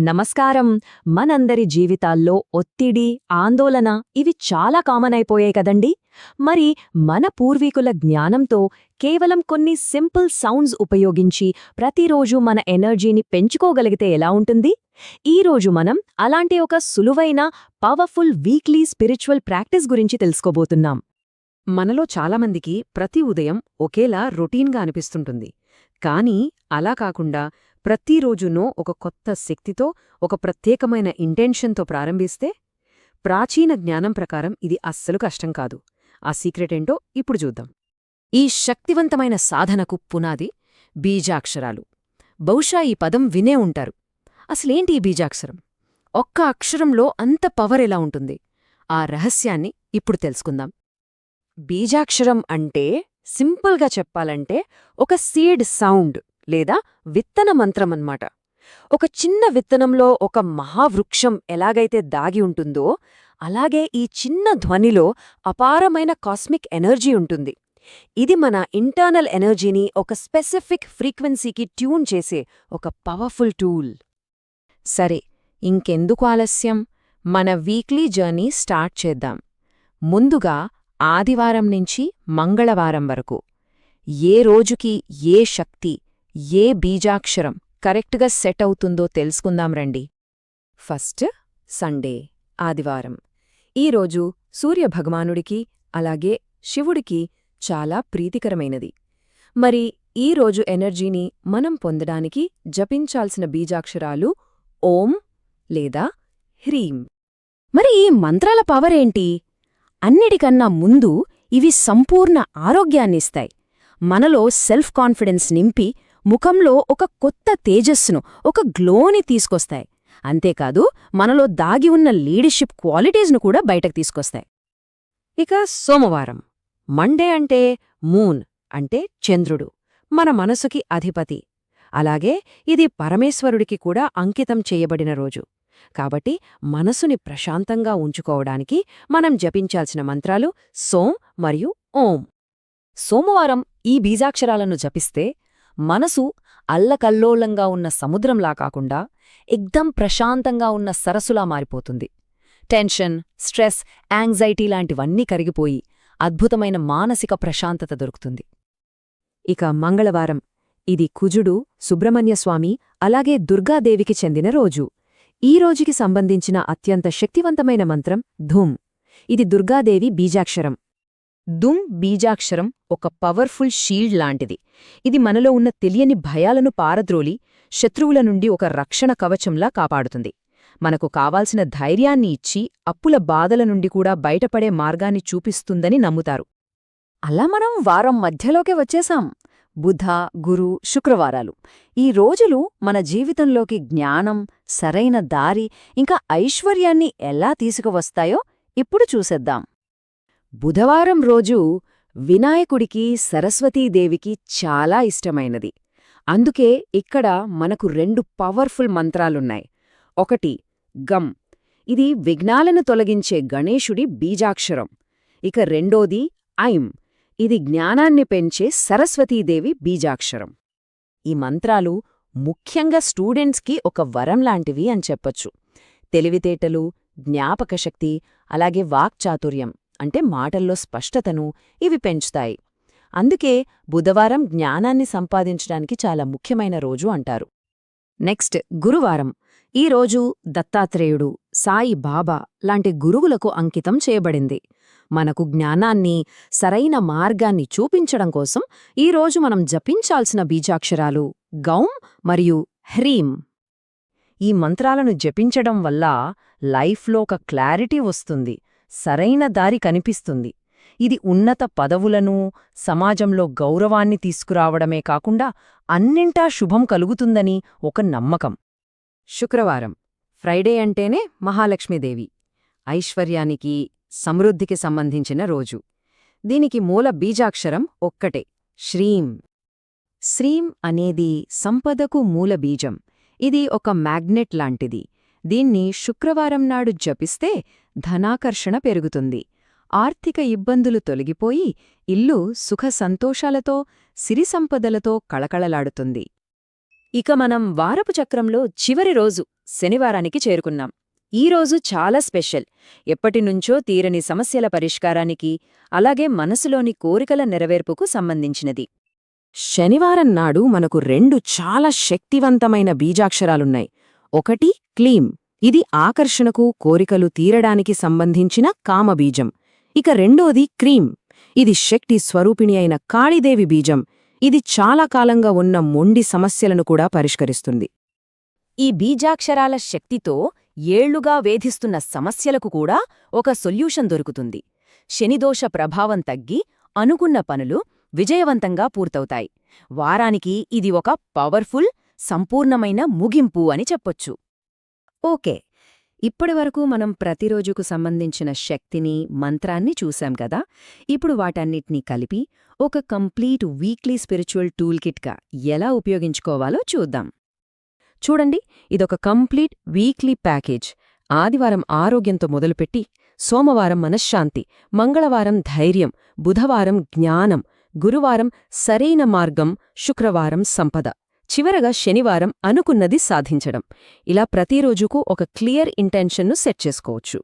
నమస్కారం. మనందరి జీవితాల్లో ఒత్తిడి ఆందోళన ఇవి చాలా కామన్ అయిపోయాయి కదండి. మరి మన పూర్వీకుల జ్ఞానంతో కేవలం కొన్ని సింపుల్ సౌండ్స్ ఉపయోగించి ప్రతిరోజు మన ఎనర్జీని పెంచుకోగలిగితే ఎలా ఉంటుంది? ఈరోజు మనం అలాంటి ఒక సులువైన పవర్ఫుల్ వీక్లీ స్పిరిచువల్ ప్రాక్టీస్ గురించి తెలుసుకోబోతున్నాం. మనలో చాలామందికి ప్రతి ఉదయం ఒకేలా రొటీన్గా అనిపిస్తుంటుంది. కానీ అలా కాకుండా ప్రతిరోజునో ఒక కొత్త శక్తితో ఒక ప్రత్యేకమైన ఇంటెన్షన్తో ప్రారంభిస్తే ప్రాచీన జ్ఞానం ప్రకారం ఇది అస్సలు కష్టం కాదు. ఆ సీక్రెటేంటో ఇప్పుడు చూద్దాం. ఈ శక్తివంతమైన సాధనకు పునాది బీజాక్షరాలు. బహుశా ఈ పదం వినే ఉంటారు. అసలేంటి ఈ బీజాక్షరం? ఒక్క అక్షరంలో అంత పవర్ ఎలా ఉంటుంది? ఆ రహస్యాన్ని ఇప్పుడు తెలుసుకుందాం. బీజాక్షరం అంటే సింపుల్గా చెప్పాలంటే ఒక సీడ్ సౌండ్ లేదా విత్తన మంత్రమన్నమాట ఒక చిన్న విత్తనంలో ఒక మహావృక్షం ఎలాగైతే దాగి ఉంటుందో అలాగే ఈ చిన్న ధ్వనిలో అపారమైన కాస్మిక్ ఎనర్జీ ఉంటుంది. ఇది మన ఇంటర్నల్ ఎనర్జీని ఒక స్పెసిఫిక్ ఫ్రీక్వెన్సీకి ట్యూన్ చేసే ఒక పవర్ఫుల్ టూల్. సరే ఇంకెందుకు ఆలస్యం? మన వీక్లీ జర్నీ స్టార్ట్ చేద్దాం. ముందుగా ఆదివారం నుంచి మంగళవారం వరకు. ఏ రోజుకి ఏ శక్తి ఏ బీజాక్షరం కరెక్ట్గా సెట్ అవుతుందో తెలుసుకుందాం రండి. ఫస్ట్ సండే ఆదివారం. ఈరోజు సూర్యభగవానుడికి అలాగే శివుడికి చాలా ప్రీతికరమైనది. మరి ఈరోజు ఎనర్జీని మనం పొందడానికి జపించాల్సిన బీజాక్షరాలు ఓం లేదా హ్రీం. మరి ఈ మంత్రాల పవరేంటి అన్నిటికన్నా ముందు ఇవి సంపూర్ణ ఆరోగ్యాన్నిస్తాయి. మనలో సెల్ఫ్ కాన్ఫిడెన్స్ నింపి ముఖంలో ఒక కొత్త తేజస్సును ఒక గ్లోని తీసుకొస్తాయి. అంతేకాదు మనలో దాగి ఉన్న లీడర్షిప్ క్వాలిటీస్ను కూడా బయటకు తీసుకొస్తాయి. ఇక సోమవారం. మండే అంటే మూన్ అంటే చంద్రుడు మన మనసుకి అధిపతి. అలాగే ఇది పరమేశ్వరుడికి కూడా అంకితం చేయబడిన రోజు. కాబట్టి మనసుని ప్రశాంతంగా ఉంచుకోవడానికి మనం జపించాల్సిన మంత్రాలు సోం మరియు ఓం. సోమవారం ఈ బీజాక్షరాలను జపిస్తే మనసు అల్లకల్లోలంగా ఉన్న సముద్రంలా కాకుండా ఎగ్దం ప్రశాంతంగా ఉన్న సరస్సులా మారిపోతుంది. టెన్షన్ స్ట్రెస్ యాంగ్జైటీ లాంటివన్నీ కరిగిపోయి అద్భుతమైన మానసిక ప్రశాంతత దొరుకుతుంది. ఇక మంగళవారం. ఇది కుజుడు సుబ్రహ్మణ్యస్వామి అలాగే దుర్గాదేవికి చెందిన రోజు. ఈ రోజుకి సంబంధించిన అత్యంత శక్తివంతమైన మంత్రం ధూమ్. ఇది దుర్గాదేవి బీజాక్షరం. దుమ్ బీజాక్షరం ఒక పవర్ఫుల్ షీల్డ్ లాంటిది. ఇది మనలో ఉన్న తెలియని భయాలను పారద్రోలి శత్రువుల నుండి ఒక రక్షణ కవచంలా కాపాడుతుంది. మనకు కావాల్సిన ధైర్యాన్ని ఇచ్చి అప్పుల బాధల నుండి కూడా బయటపడే మార్గాన్ని చూపిస్తుందని నమ్ముతారు. అలా మనం వారం మధ్యలోకే వచ్చేశాం. బుధ గురు శుక్రవారాలు. ఈ రోజులు మన జీవితంలోకి జ్ఞానం సరైన దారి ఇంకా ఐశ్వర్యాన్ని ఎలా తీసుకువస్తాయో ఇప్పుడు చూసేద్దాం. బుధవారం రోజు వినాయకుడికి సరస్వతీదేవికి చాలా ఇష్టమైనది. అందుకే ఇక్కడ మనకు రెండు పవర్ఫుల్ మంత్రాలున్నాయి. ఒకటి గమ్. ఇది విఘ్నాలను తొలగించే గణేశుడి బీజాక్షరం. ఇక రెండోది ఐం. ఇది జ్ఞానాన్ని పెంచే సరస్వతీదేవి బీజాక్షరం. ఈ మంత్రాలు ముఖ్యంగా స్టూడెంట్స్కి ఒక వరం లాంటివి అని చెప్పొచ్చు. తెలివితేటలు జ్ఞాపకశక్తి అలాగే వాక్చాతుర్యం. అంటే మాటల్లో స్పష్టతను ఇవి పెంచుతాయి. అందుకే బుధవారం జ్ఞానాన్ని సంపాదించడానికి చాలా ముఖ్యమైన రోజు అంటారు. నెక్స్ట్ గురువారం. ఈ రోజు దత్తాత్రేయుడు సాయి బాబా లాంటి గురువులకు అంకితం చేయబడింది. మనకు జ్ఞానాన్ని సరైన మార్గాన్ని చూపించడం కోసం ఈరోజు మనం జపించాల్సిన బీజాక్షరాలు గౌం మరియు హ్రీం. ఈ మంత్రాలను జపించడం వల్ల లైఫ్లో ఒక క్లారిటీ వస్తుంది. సరైన దారి కనిపిస్తుంది. ఇది ఉన్నత పదవులను సమాజంలో గౌరవాన్ని తీసుకురావడమే కాకుండా అన్నింటా శుభం కలుగుతుందని ఒక నమ్మకం. శుక్రవారం ఫ్రైడే అంటేనే మహాలక్ష్మీదేవి. ఐశ్వర్యానికి సమృద్ధికి సంబంధించిన రోజు. దీనికి మూల బీజాక్షరం ఒక్కటే శ్రీం. శ్రీం అనేది సంపదకు మూల బీజం. ఇది ఒక మ్యాగ్నెట్ లాంటిది. దీన్ని శుక్రవారం నాడు జపిస్తే ధనాకర్షణ పెరుగుతుంది. ఆర్థిక ఇబ్బందులు తొలగిపోయి ఇల్లు సుఖ సంతోషాలతో సిరి సంపదలతో కళకళలాడుతుంది. ఇక మనం వారపు చక్రంలో చివరి రోజు శనివారానికి చేరుకున్నాం. ఈ రోజు చాలా స్పెషల్. ఎప్పటినుంచో తీరని సమస్యల పరిష్కారానికి అలాగే మనసులోని కోరికల నెరవేర్పుకు సంబంధించినది. శనివారం నాడు మనకు రెండు చాలా శక్తివంతమైన బీజాక్షరాలున్నాయి. ఒకటి క్లీం ఇది ఆకర్షణకు కోరికలు తీరడానికి సంబంధించిన కామబీజం. ఇక రెండోది క్రీం ఇది శక్తి స్వరూపిణి అయిన కాళీదేవి బీజం. ఇది చాలా కాలంగా ఉన్న మొండి సమస్యలను కూడా పరిష్కరిస్తుంది. ఈ బీజాక్షరాల శక్తితో ఏళ్ళుగా వేధిస్తున్న సమస్యలకు కూడా ఒక సొల్యూషన్ దొరుకుతుంది. శనిదోష ప్రభావం తగ్గి అనుకున్న పనులు విజయవంతంగా పూర్తవుతాయి. వారానికి ఇది ఒక పవర్ఫుల్ సంపూర్ణమైన ముగింపు అని చెప్పొచ్చు. ఓకే. ఇప్పటివరకు మనం ప్రతిరోజుకు సంబంధించిన శక్తిని మంత్రాన్ని చూశాం కదా. ఇప్పుడు వాటన్నిటినీ కలిపి ఒక కంప్లీట్ వీక్లీ స్పిరిచువల్ టూల్ కిట్గా ఎలా ఉపయోగించుకోవాలో చూద్దాం. చూడండి ఇదొక కంప్లీట్ వీక్లీ ప్యాకేజ్. ఆదివారం ఆరోగ్యంతో మొదలుపెట్టి సోమవారం మనశ్శాంతి మంగళవారం ధైర్యం బుధవారం జ్ఞానం గురువారం సరైన మార్గం శుక్రవారం సంపద. చివరగా శనివారం అనుకున్నది సాధించడం. ఇలా ప్రతిరోజుకు ఒక క్లియర్ ఇంటెన్షన్ను సెట్ చేసుకోవచ్చు.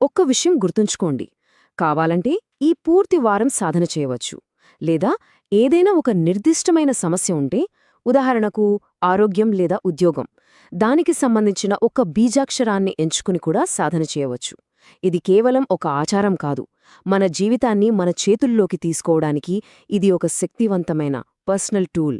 ఒక్క విషయం గుర్తుంచుకోండి. కావాలంటే ఈ పూర్తి వారం సాధన చేయవచ్చు. లేదా ఏదైనా ఒక నిర్దిష్టమైన సమస్య ఉంటే ఉదాహరణకు ఆరోగ్యం లేదా ఉద్యోగం దానికి సంబంధించిన ఒక బీజాక్షరాన్ని ఎంచుకుని కూడా సాధన చేయవచ్చు. ఇది కేవలం ఒక ఆచారం కాదు. మన జీవితాన్ని మన చేతుల్లోకి తీసుకోవడానికి ఇది ఒక శక్తివంతమైన పర్సనల్ టూల్.